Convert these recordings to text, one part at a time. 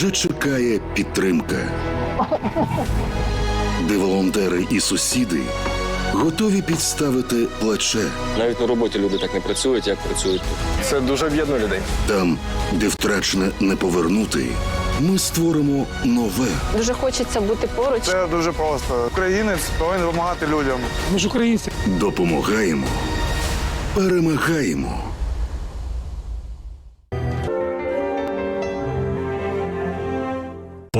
вже чекає підтримка, де волонтери і сусіди готові підставити плече Навіть на роботі люди так не працюють, як працюють тут. Це дуже об'єднує людей. там, де втрачене не повернути. Ми створимо нове. Дуже хочеться бути поруч. Це дуже просто. Українець повинен допомагати людям. Ми ж українці. Допомагаємо, перемагаємо.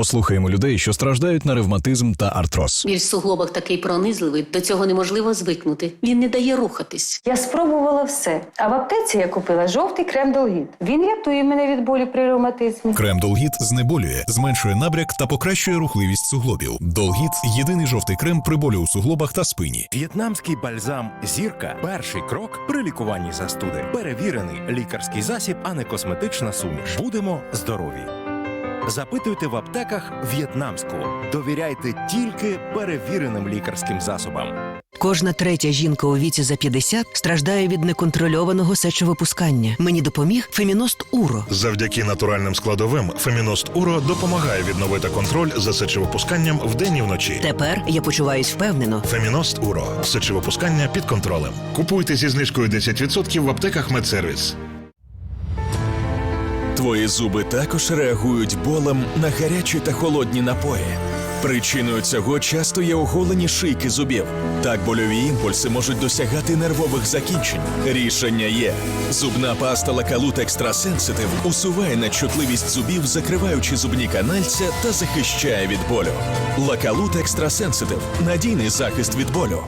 Послухаємо людей, що страждають на ревматизм та артроз. Біль в суглобах такий пронизливий, до цього неможливо звикнути. Він не дає рухатись. Я спробувала все. А в аптеці я купила жовтий крем Долгіт. Він рятує мене від болю при ревматизмі. Крем Долгіт знеболює, зменшує набряк та покращує рухливість суглобів. Долгіт єдиний жовтий крем при болю у суглобах та спині. В'єтнамський бальзам Зірка перший крок при лікуванні застуди. Перевірений лікарський засіб, а не косметична суміш. Будемо здорові. Запитуйте в аптеках в'єтнамську. Довіряйте тільки перевіреним лікарським засобам. Кожна третя жінка у віці за 50 страждає від неконтрольованого сечовипускання. Мені допоміг Феміност Уро. Завдяки натуральним складовим Феміност Уро допомагає відновити контроль за сечовипусканням вдень і вночі. Тепер я почуваюсь впевнено. Феміност Уро сечовипускання під контролем. Купуйте зі знижкою 10% в аптеках Медсервіс. Твої зуби також реагують болем на гарячі та холодні напої. Причиною цього часто є оголені шийки зубів. Так больові імпульси можуть досягати нервових закінчень. Рішення є. Зубна паста Лакалут Екстра Сенситив усуває нечутливість зубів, закриваючи зубні канальця та захищає від болю. Лакалут Екстра Сенситив надійний захист від болю.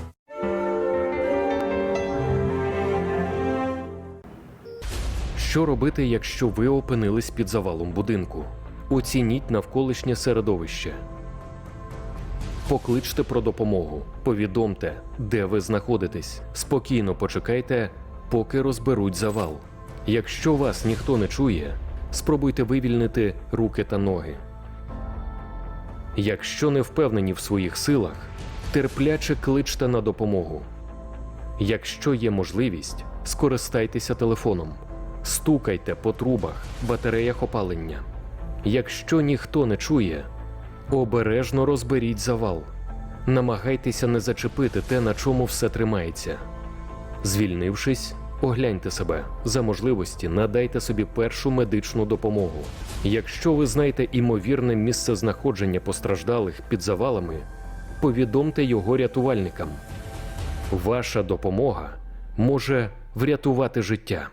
Що робити, якщо ви опинились під завалом будинку? Оцініть навколишнє середовище. Покличте про допомогу. Повідомте, де ви знаходитесь. Спокійно почекайте, поки розберуть завал. Якщо вас ніхто не чує, спробуйте вивільнити руки та ноги. Якщо не впевнені в своїх силах, терпляче кличте на допомогу. Якщо є можливість, скористайтеся телефоном. Стукайте по трубах, батареях опалення. Якщо ніхто не чує, обережно розберіть завал. Намагайтеся не зачепити те, на чому все тримається. Звільнившись, огляньте себе. За можливості надайте собі першу медичну допомогу. Якщо ви знаєте імовірне місце знаходження постраждалих під завалами, повідомте його рятувальникам. Ваша допомога може врятувати життя.